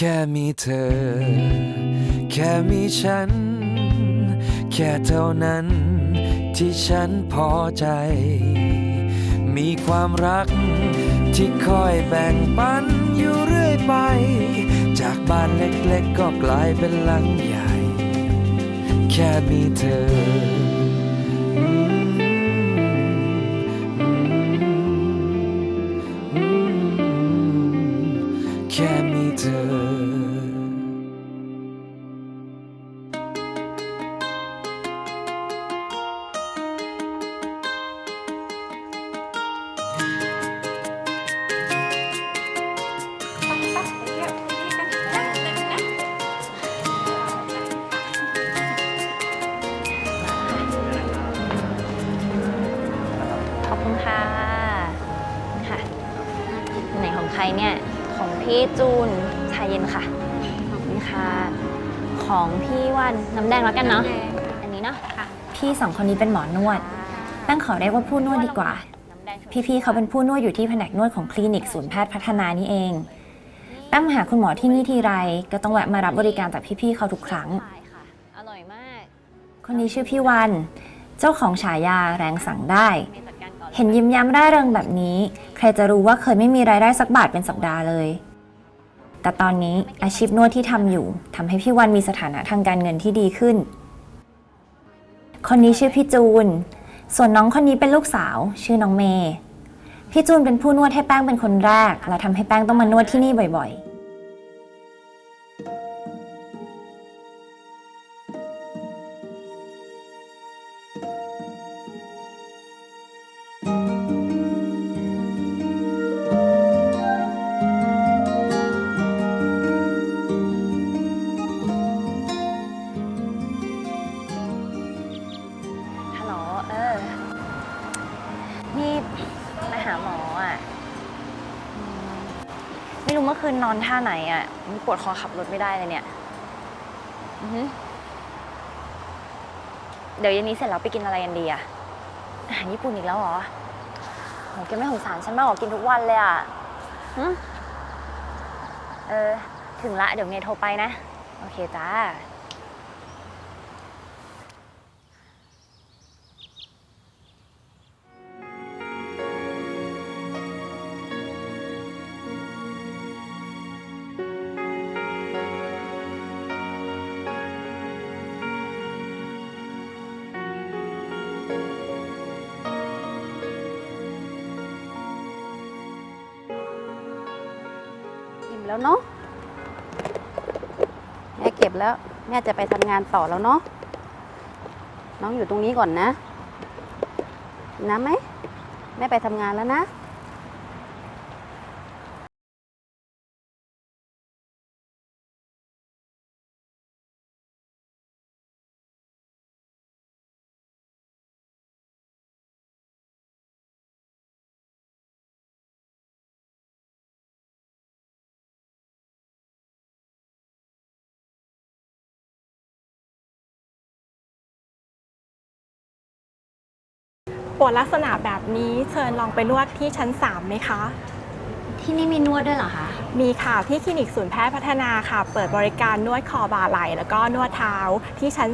แค่มีเธอ แค่มีฉัน แค่เท่านั้น ที่ฉันพอใจ มีความรัก ที่คอยแบ่งปันอยู่เรื่อยไป จากบ้านเล็กๆ ก็กลายเป็นหลังใหญ่ แค่มีเธอ ใครเนี่ย ของพี่จูนชาเย็นค่ะ ขอบคุณค่ะ ของพี่วันน้ำแดงแล้วกันเนาะ อันนี้เนาะพี่สองคนนี้เป็นหมอนวดแป้งขอเรียกว่าผู้นวดดีกว่าน้ำแดงพี่ๆเขาเป็นผู้นวดอยู่ที่แผนกนวดของคลินิกศูนย์แพทย์พัฒนานี่เองแป้งมาหาคุณหมอที่นี่ทีไร ก็ต้องแวะมารับบริการจากพี่ๆเขาทุกครั้งใช่ค่ะอร่อยมาก คนนี้ชื่อพี่วัน เจ้าของฉายาแรงสั่งได้ เห็นยิ้มย้ำร่าเริงแบบนี้ ใครจะรู้ว่าเคยไม่มีรายได้สักบาทเป็นสัปดาห์เลย แต่ตอนนี้อาชีพนวดที่ทำอยู่ทำให้พี่วันมีสถานะทางการเงินที่ดีขึ้น คนนี้ชื่อพี่จูน ส่วนน้องคนนี้เป็นลูกสาว ชื่อน้องเมย์พี่จูนเป็นผู้นวดให้แป้งเป็นคนแรก และทำให้แป้งต้องมานวดที่นี่บ่อยๆ อคืนนอนท่าไหนอะมันปวดคอขับรถไม่ได้เลยเนี่ยอือหือเดี๋ยวเย็นนี้เสร็จแล้วไปกินอะไรกันดีอะอาหารญี่ปุ่นอีกแล้วเหรอโหแกไม่สงสารฉันมากหรอกินทุกวันเลยอะหึเออ ถึงละ เดี๋ยวเมย์โทรไปนะ โอเคจ้า แล้วเนาะแม่เก็บแล้ว แม่จะไปทำงานต่อแล้วเนาะน้องอยู่ตรงนี้ก่อนนะนน้ำไหมแม่ไปทำงานแล้วนะ ปวดลักษณะแบบนี้เชิญลองไปนวดที่ชั้น 3 ไหมคะ ที่นี่มีนวดด้วยเหรอคะ มีค่ะ ที่คลินิกศูนย์แพทย์พัฒนาค่ะ เปิดบริการนวดคอบ่าไหล่แล้วก็นวดเท้าที่ชั้น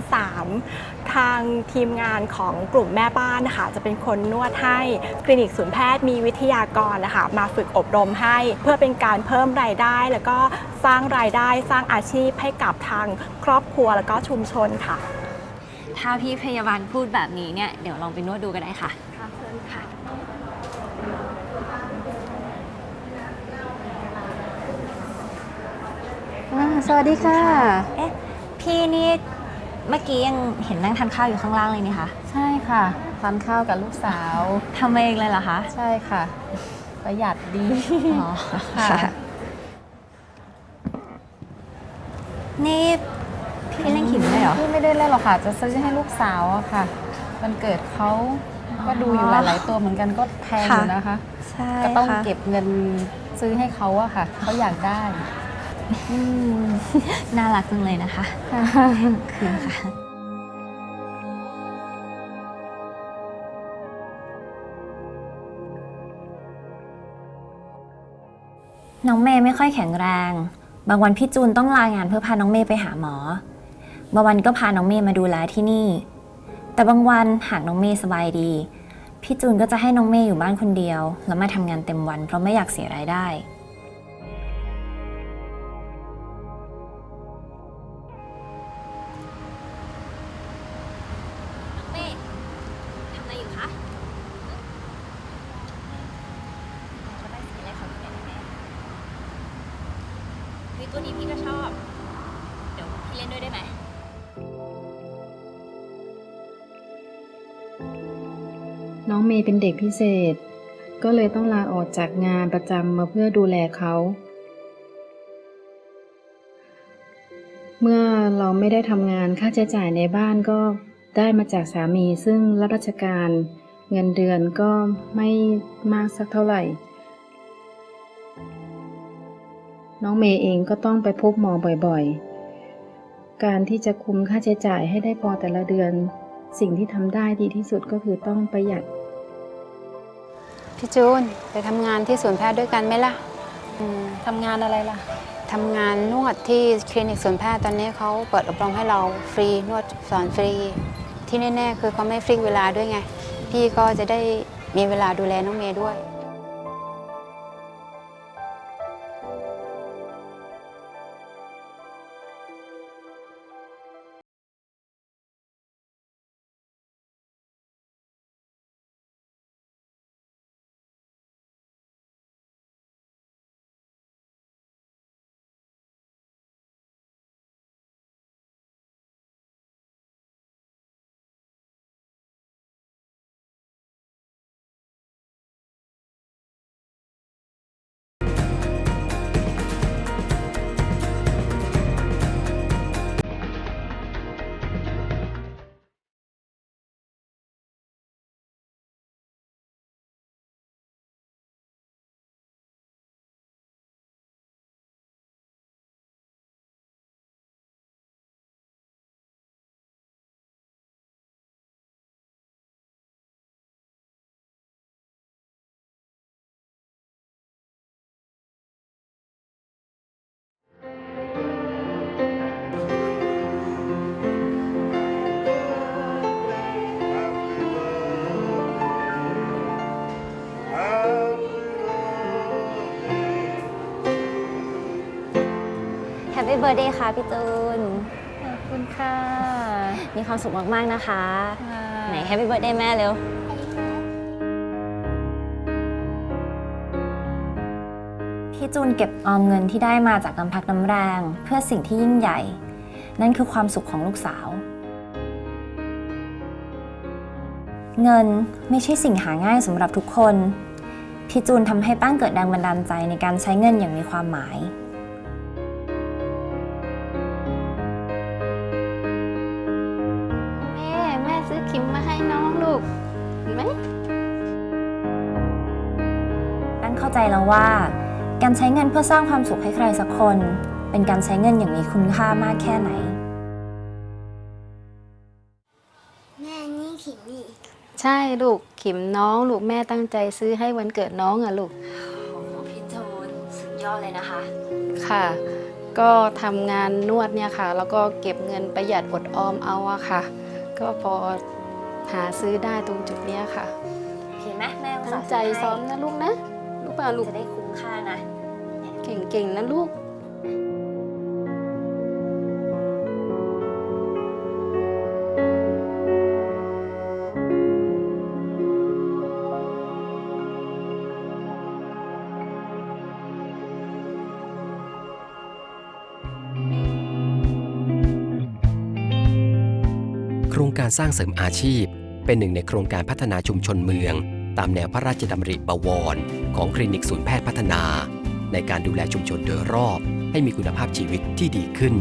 3 ทางทีมงานของกลุ่มแม่บ้านนะคะจะเป็นคนนวดให้คลินิกศูนย์แพทย์มีวิทยากรนะคะมาฝึกอบรมให้ เพื่อเป็นการเพิ่มรายได้ แล้วก็สร้างรายได้สร้างอาชีพให้กับทางครอบครัวแล้วก็ชุมชนค่ะ ถ้าพี่พยาบาลพูดแบบนี้เนี่ย เดี๋ยวลองไปนวดดูกันได้ค่ะ อ่าสวัสดีค่ะ เอ๊ะ พี่นี่เมื่อกี้ยังเห็นนั่งทานข้าวอยู่ข้างล่างเลยนี่คะใช่ค่ะทานข้าวกับลูกสาว ทำเองเลยเหรอคะ ใช่ค่ะ ประหยัดดี อ๋อ ค่ะค่ะนี่พี่ เล่นขิมด้วยเหรอ พี่ไม่ได้เล่นหรอกค่ะ จะซื้อให้ลูกสาวอะค่ะวันเกิดเขาก็ดูอยู่หลายๆตัวเหมือนกันก็แพงอยู่นะคะ ใช่ก็ต้องค่ะเก็บเงินซื้อให้เขาอะค่ะ เขาอยากได้ อืมน่ารักจังเลยนะคะคือค่ะ น้องเมย์ไม่ค่อยแข็งแรง บางวันพี่จูนต้องลางานเพื่อพาน้องเมย์ไปหาหมอ บางวันก็พาน้องเมย์มาดูแลที่นี่ แต่บางวันหากน้องเมย์สบายดี พี่จูนก็จะให้น้องเมย์อยู่บ้านคนเดียว แล้วมาทำงานเต็มวันเพราะไม่อยากเสียรายได้น้องเมย์ทำอะไรอยู่คะระบายสีอะไรของพี่ได้ไหมเฮ้ยตัวนี้พี่ก็ชอบ เดี๋ยวพี่เล่นด้วยได้ไหม น้องเมย์เป็นเด็กพิเศษ ก็เลยต้องลาออกจากงานประจำมาเพื่อดูแลเขา เมื่อเราไม่ได้ทำงานค่าใช้จ่ายในบ้านก็ได้มาจากสามีซึ่งรับราชการเงินเดือนก็ไม่มากสักเท่าไหร่ น้องเมย์เองก็ต้องไปพบหมอบ่อยๆ การที่จะคุมค่าใช้จ่ายให้ได้พอแต่ละเดือน สิ่งที่ทำได้ดีที่สุดก็คือต้องประหยัด พี่จูนไปทำงานที่ศูนย์แพทย์ด้วยกันไหมล่ะทำงานอะไรล่ะ ทำงานนวดที่คลินิกศูนย์แพทย์ตอนนี้เขาเปิดอบรมให้เราฟรีนวดสอนฟรี ที่แน่ๆคือเขาไม่ฟรีเวลาด้วยไง พี่ก็จะได้มีเวลาดูแลน้องเมย์ด้วย เบ t ร์ a เดย์ค่ะพี่จูน ขอบคุณค่ะ มีความสุขมาก ๆ นะคะ ไหนแฮปปี้เบ t ร์ a เดย์แม่เร็วพี่จูนเก็บออมเงินที่ได้มาจากน้ำพักน้ำแรง เพื่อสิ่งที่ยิ่งใหญ่ นั่นคือความสุขของลูกสาว เงินไม่ใช่สิ่งหาง่ายสำหรับทุกคน พี่จูนทำให้ป้างเกิดแรงบันดาลใจในการใช้เงินอย่างมีความหมาย แล้วว่า การใช้เงินเพื่อสร้างความสุขให้ใครสักคน เป็นการใช้เงินอย่างมีคุณค่ามากแค่ไหน แม่นี่ขิมนี่ใช่ลูกขิมน้องลูกแม่ตั้งใจซื้อให้วันเกิดน้องอะลูกโอ้โหพี่จูนสุดยอดเลยนะคะ ค่ะ ก็ทำงานนวดเนี่ยค่ะ แล้วก็เก็บเงินประหยัดอดออมเอาอะค่ะ ก็พอหาซื้อได้ตรงจุดเนี้ยค่ะโอเคไหมแม่อุตตั้ส่างห์ใจซื้ซ้อมให้นะลูกนะ ลูกป่าลูก จะได้คุ้มค่านะ เก่งๆนะลูกโครงการสร้างเสริมอาชีพ เป็นหนึ่งในโครงการพัฒนาชุมชนเมือง ตามแนวพระราชดำริบวร ของคลินิกศูนย์แพทย์พัฒนา ในการดูแลชุมชนโดยรอบ ให้มีคุณภาพชีวิตที่ดีขึ้น